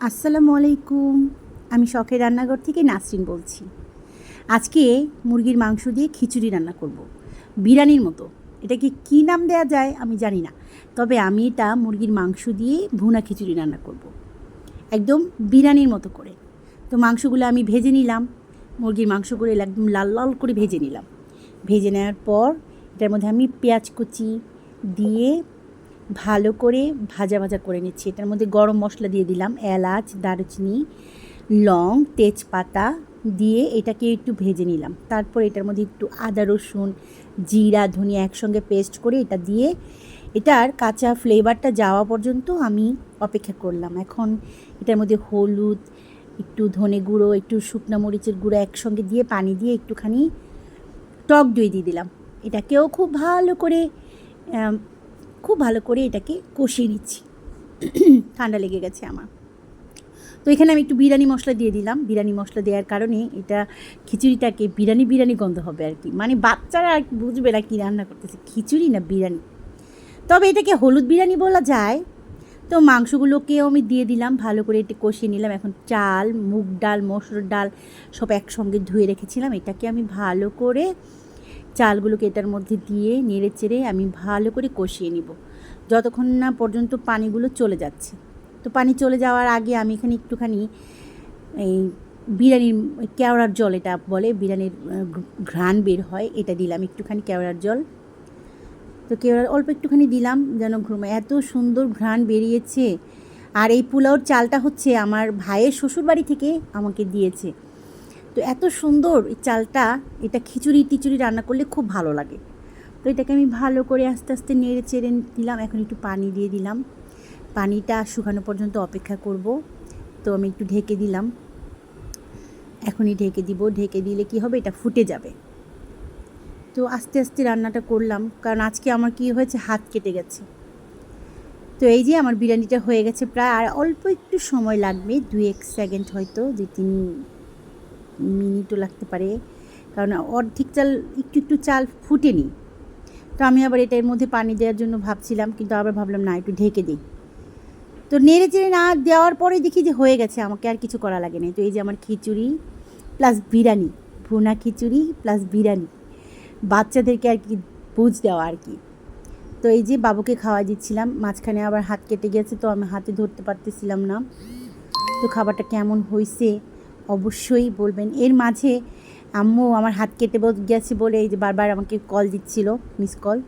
আসসালামু আলাইকুম। আমি শখের রান্নাঘর থেকে নাসরিন বলছি। আজকে মুরগির মাংস দিয়ে খিচুড়ি রান্না করব। বিরিয়ানির মতো। এটাকে কী নাম দেওয়া যায় আমি জানি না। তবে আমি এটা মুরগির মাংস দিয়ে ভুনা খিচুড়ি রান্না করব। একদম বিরিয়ানির মতো করে। তো মাংসগুলো আমি ভেজে নিলাম। মুরগির মাংসগুলো একদম লাল লাল করে ভেজে নিলাম। ভেজে নেওয়ার পর এটার মধ্যে আমি পেঁয়াজ কুচি দিয়ে ভালো করে ভাজা ভাজা করে নিচ্ছি। এটার মধ্যে গরম মশলা দিয়ে দিলাম, এলাচ, দারুচিনি, লং, তেজপাতা দিয়ে এটাকে একটু ভেজে নিলাম। তারপর এটার মধ্যে একটু আদা, রসুন, জিরা, ধনিয়া একসঙ্গে পেস্ট করে এটা দিয়ে এটার কাঁচা ফ্লেভারটা যাওয়া পর্যন্ত আমি অপেক্ষা করলাম। এখন এটার মধ্যে হলুদ, একটু ধনে গুঁড়ো, একটু শুকনো মরিচের গুঁড়ো একসঙ্গে দিয়ে পানি দিয়ে একটুখানি টক দই দিয়ে দিলাম। এটাকেও খুব ভালো করে খুব ভালো করে এটাকে কষিয়ে নিচ্ছি। ঠান্ডা লেগে গেছে আমার। তো এখানে আমি একটু বিরিয়ানি মশলা দিয়ে দিলাম। বিরিয়ানি মশলা দেওয়ার কারণে এটা খিচুড়িটাকে বিরিয়ানি বিরিয়ানি গন্ধ হবে আর কি। মানে বাচ্চারা আর বুঝবে না কী রান্না করতেছে। খিচুড়ি না বিরিয়ানি? তবে এটাকে হলুদ বিরিয়ানি বলা যায়। তো মাংসগুলোকেও আমি দিয়ে দিলাম। ভালো করে একটু কষিয়ে নিলাম। এখন চাল, মুগ ডাল, মসুর ডাল সব একসঙ্গে ধুয়ে রেখেছিলাম। এটাকে আমি ভালো করে চালগুলোকে এটার মধ্যে দিয়ে নেড়ে চেড়ে আমি ভালো করে কষিয়ে নিব। যতক্ষণ না পর্যন্ত পানিগুলো চলে যাচ্ছে। তো পানি চলে যাওয়ার আগে আমি এখানে একটুখানি এই বিরিয়ানির, কেওড়ার জল এটা বলে, বিরিয়ানির ঘ্রাণ বের হয়, এটা দিলাম একটুখানি কেওড়ার জল। তো কেওড়ার অল্প একটুখানি দিলাম যেন এত সুন্দর ঘ্রাণ বেরিয়েছে। আর এই পোলাওর চালটা হচ্ছে আমার ভাইয়ের শ্বশুরবাড়ি থেকে আমাকে দিয়েছে। তো এত সুন্দর এই চালটা, এটা খিচুড়ি, টিচুড়ি রান্না করলে খুব ভালো লাগে। তো এটাকে আমি ভালো করে আস্তে আস্তে নেড়ে চেড়ে দিলাম এখন একটু পানি দিয়ে দিলাম। পানিটা শুকানো পর্যন্ত অপেক্ষা করব, তো আমি একটু ঢেকে দিলাম। এখনই ঢেকে দিব, ঢেকে দিলে কি হবে, এটা ফুটে যাবে। তো আস্তে আস্তে রান্নাটা করলাম, কারণ আজকে আমার কি হয়েছে, হাত কেটে গেছে। তো এই যে আমার বিরিয়ানিটা হয়ে গেছে প্রায়, আর অল্প একটু সময় লাগবে দুই এক সেকেন্ড হয়তো, দুই তিন মিনিটও লাগতে পারে। কারণ অর্ধেক চাল, একটু একটু চাল ফুটেনি। তো আমি আবার এটার মধ্যে পানি দেওয়ার জন্য ভাবছিলাম, কিন্তু আবার ভাবলাম, না, একটু ঢেকে দিই। তো নেড়ে চেড়ে না দেওয়ার পরে দেখি যে হয়ে গেছে, আমাকে আর কিছু করা লাগে না। তো এই যে আমার খিচুড়ি প্লাস বিরিয়ানি, ভুনা খিচুড়ি প্লাস বিরিয়ানি, বাচ্চাদেরকে আর কি বুঝ দেওয়া আর কি। তো এই যে বাবুকে খাওয়া দিচ্ছিলাম, মাঝখানে আবার হাত কেটে গেছে, তো আমি হাতে ধরতে পারতেছিলাম না। তো খাবারটা কেমন হয়েছে অবশ্যই বলবেন। এর মাঝে আম্মু আমার হাত কেটে গেছে বলে এই যে বারবার আমাকে কল দিচ্ছিল মিস কল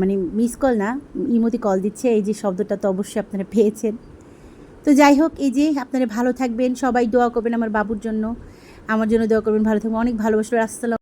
মানে মিস কল না, ইমতি কল দিচ্ছে, এই যে শব্দটা তো অবশ্যই আপনারা পেয়েছেন। তো যাই হোক, এই যে আপনারা ভালো থাকবেন, সবাই দোয়া করবেন আমার বাবুর জন্য। আমার জন্য দোয়া করবেন, ভালো থাকবেন, অনেক ভালোবাসলো। আসসালাম